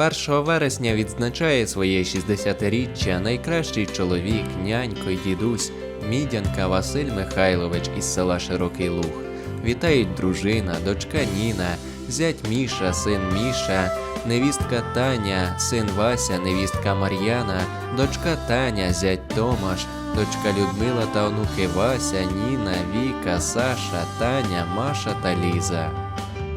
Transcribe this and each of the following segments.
1 вересня відзначає своє 60-річчя найкращий чоловік, нянько й дідусь Мідянка Василь Михайлович із села Широкий Луг. Вітають дружина, дочка Ніна, зять Міша, син Міша, невістка Таня, син Вася, невістка Мар'яна, дочка Таня, зять Томаш, дочка Людмила та онуки Вася, Ніна, Віка, Саша, Таня, Маша та Ліза.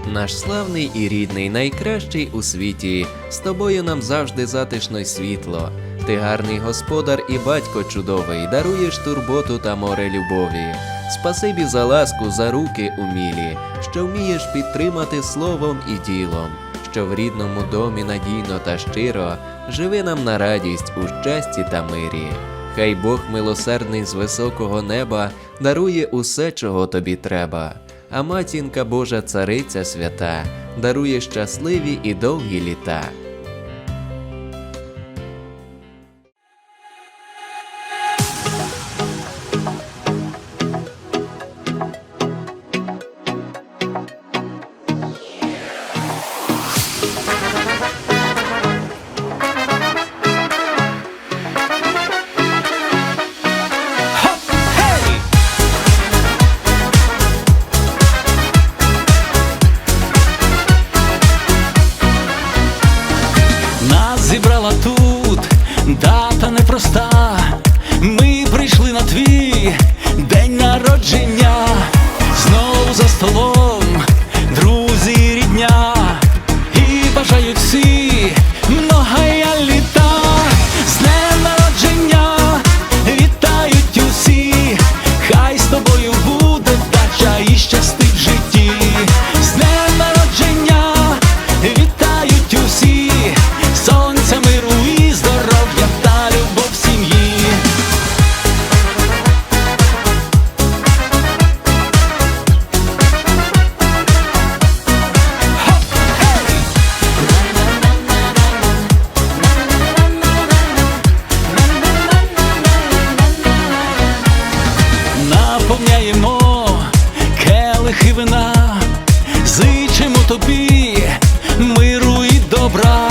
Наш славний і рідний, найкращий у світі, з тобою нам завжди затишно й світло. Ти гарний господар і батько чудовий, даруєш турботу та море любові. Спасибі за ласку, за руки умілі, що вмієш підтримати словом і ділом, що в рідному домі надійно та щиро живи нам на радість у щасті та мирі. Хай Бог милосердний з високого неба дарує усе, чого тобі треба. А матінка Божа цариця свята дарує щасливі і довгі літа. дата Келихи вина, зичимо тобі миру і добра,